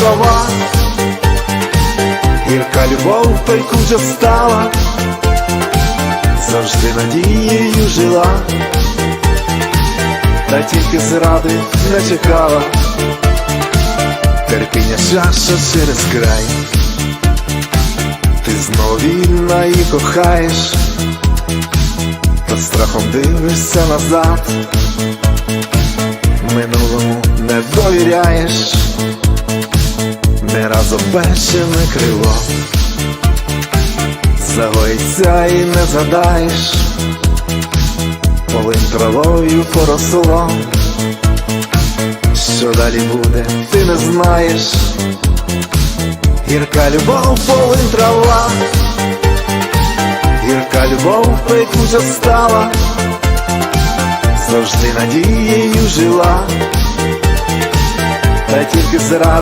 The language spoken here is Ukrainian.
трава, гірка любов пекуча стала, завжди надією жила, та тільки зради не чекала, терпіння чаша через край, ти знов вільна і кохаєш, та страхом дивишся назад. Минулому не довіряєш, не раз обещане криво, і не згадаєш, полин травою поросло, що далі буде, ти не знаєш, гірка любов, полин трава, гірка любов пекуча стала. Завжди надією жила, та тільки зра.